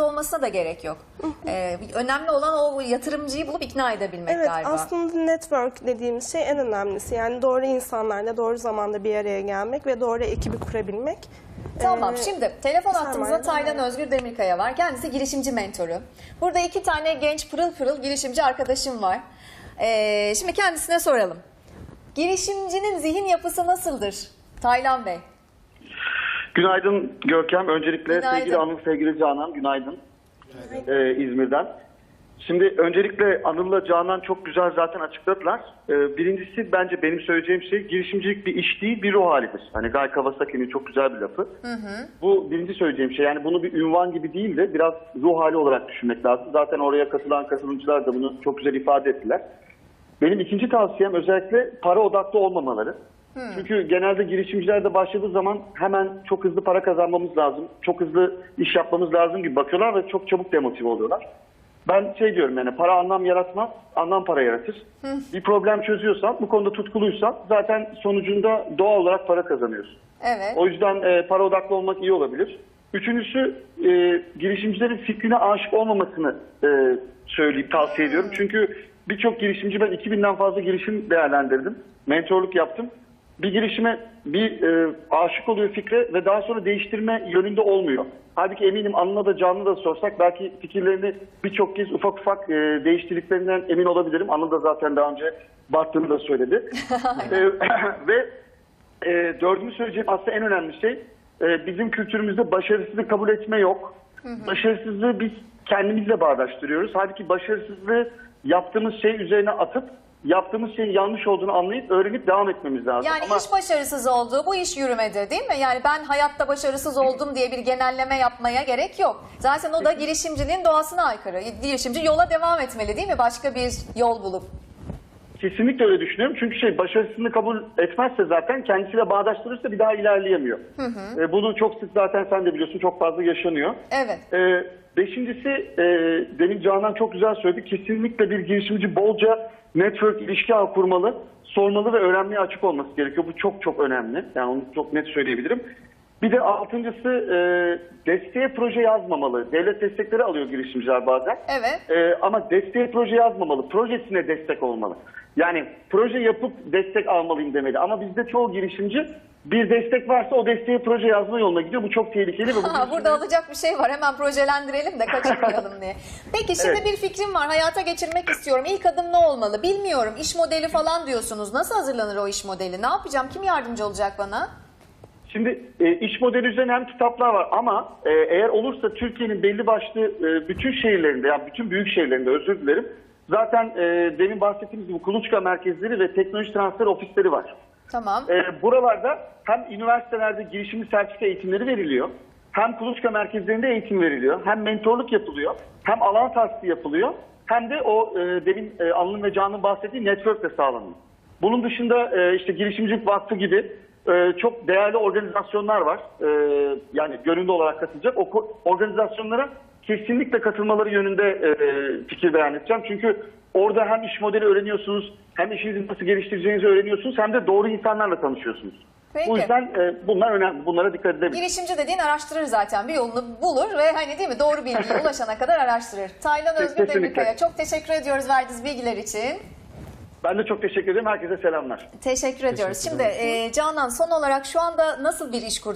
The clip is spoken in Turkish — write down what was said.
olmasına da gerek yok. Ee, önemli olan o yatırımcıyı bulup ikna edebilmek Evet galiba. aslında network dediğimiz şey en önemlisi. Yani doğru insanlarla doğru zamanda bir araya gelmek ve doğru ekibi kurabilmek. Tamam Ee, şimdi telefon Sermaye Taylan Özgür Demirkaya var. Kendisi girişimci mentoru. Burada iki tane genç pırıl pırıl girişimci arkadaşım var. Ee, şimdi kendisine soralım. Girişimcinin zihin yapısı nasıldır? Taylan Bey. Günaydın Görkem. Öncelikle Günaydın. sevgili Anıl, sevgili Canan. Günaydın. Ee, İzmir'den. Şimdi öncelikle Anıl'la Canan çok güzel zaten açıkladılar. Ee, birincisi bence benim söyleyeceğim şey girişimcilik bir iş değil bir ruh halidir. Hani Guy Kawasaki'nin çok güzel bir lafı. Bu birinci söyleyeceğim şey. Yani bunu bir ünvan gibi değil de biraz ruh hali olarak düşünmek lazım. Zaten oraya katılan katılımcılar da bunu çok güzel ifade ettiler. Benim ikinci tavsiyem özellikle para odaklı olmamaları. Çünkü genelde girişimciler de başladığı zaman hemen çok hızlı para kazanmamız lazım, çok hızlı iş yapmamız lazım gibi bakıyorlar ve çok çabuk demotive oluyorlar. Ben şey diyorum yani para anlam yaratmaz, anlam para yaratır. Bir problem çözüyorsan, bu konuda tutkuluysan zaten sonucunda doğal olarak para kazanıyorsun. Evet. O yüzden e, para odaklı olmak iyi olabilir. Üçüncüsü e, girişimcilerin fikrine aşık olmamasını e, söyleyip tavsiye ediyorum. Çünkü birçok girişimci ben 2000'den fazla girişim değerlendirdim. Mentorluk yaptım. Bir girişime bir e, aşık oluyor fikre ve daha sonra değiştirme yönünde olmuyor. Halbuki eminim Anıl'a da Canlı da sorsak belki fikirlerini birçok kez ufak ufak e, değiştirdiklerinden emin olabilirim. Anıl da zaten daha önce baktığını da söyledi. E, ve e, dördüncü söyleyeceğim aslında en önemli şey e, bizim kültürümüzde başarısızlığı kabul etme yok. Başarısızlığı biz kendimizle bağdaştırıyoruz. Halbuki başarısızlığı yaptığımız şey üzerine atıp yaptığımız şeyin yanlış olduğunu anlayıp öğrenip devam etmemiz lazım. Yani Ama iş başarısız oldu, bu iş yürümedi değil mi? Yani ben hayatta başarısız oldum diye bir genelleme yapmaya gerek yok. Zaten o da girişimciliğin doğasına aykırı. Girişimci yola devam etmeli değil mi? Başka bir yol bulup. kesinlikle öyle düşünüyorum. Çünkü şey başarısızlığı kabul etmezse zaten kendisiyle bağdaştırırsa bir daha ilerleyemiyor. E, bunu çok sık zaten sen de biliyorsun çok fazla yaşanıyor. Evet. Ee, beşincisi, e, demin Canan çok güzel söyledi. Kesinlikle bir girişimci bolca network ilişki ağ kurmalı, sormalı ve öğrenmeye açık olması gerekiyor. Bu çok çok önemli. Yani onu çok net söyleyebilirim. Bir de altıncısı e, desteğe proje yazmamalı. Devlet destekleri alıyor girişimciler bazen. Evet. E, ama desteğe proje yazmamalı. Projesine destek olmalı. Yani proje yapıp destek almalıyım demeli. Ama bizde çoğu girişimci bir destek varsa o desteğe proje yazma yoluna gidiyor. Bu çok tehlikeli ve Ha, burada alacak bir şey var. Hemen projelendirelim de kaçırmayalım diye. Peki şimdi Evet. bir fikrim var. Hayata geçirmek istiyorum. İlk adım ne olmalı? Bilmiyorum. İş modeli falan diyorsunuz. Nasıl hazırlanır o iş modeli? Ne yapacağım? Kim yardımcı olacak bana? Şimdi e, iş modeli üzerine hem kitaplar var ama e, eğer olursa Türkiye'nin belli başlı e, bütün şehirlerinde yani bütün büyük şehirlerinde özür dilerim. Zaten e, demin bahsettiğimiz gibi kuluçka merkezleri ve teknoloji transfer ofisleri var. Tamam. E, buralarda hem üniversitelerde girişimci sertifika eğitimleri veriliyor. Hem kuluçka merkezlerinde eğitim veriliyor. Hem mentorluk yapılıyor. Hem alan tahsisi yapılıyor. Hem de o e, demin e, Anıl'ın ve Can'ın bahsettiği network de sağlanıyor. Bunun dışında e, işte girişimcilik vakfı gibi e, çok değerli organizasyonlar var. E, yani gönüllü olarak katılacak. O organizasyonlara kesinlikle katılmaları yönünde e, fikir beyan edeceğim. Çünkü orada hem iş modeli öğreniyorsunuz, hem işinizi nasıl geliştireceğinizi öğreniyorsunuz, hem de doğru insanlarla tanışıyorsunuz. Peki. Bu yüzden e, bunlar önemli. Bunlara dikkat edebiliriz. Girişimci dediğin araştırır zaten. Bir yolunu bulur ve hani değil mi doğru bilgiye ulaşana kadar araştırır. Taylan Özgür. Demirkaya çok teşekkür ediyoruz verdiğiniz bilgiler için. Ben de çok teşekkür ederim. Herkese selamlar. Teşekkür ediyoruz. Şimdi e, Canan son olarak şu anda nasıl bir iş kurdunuz?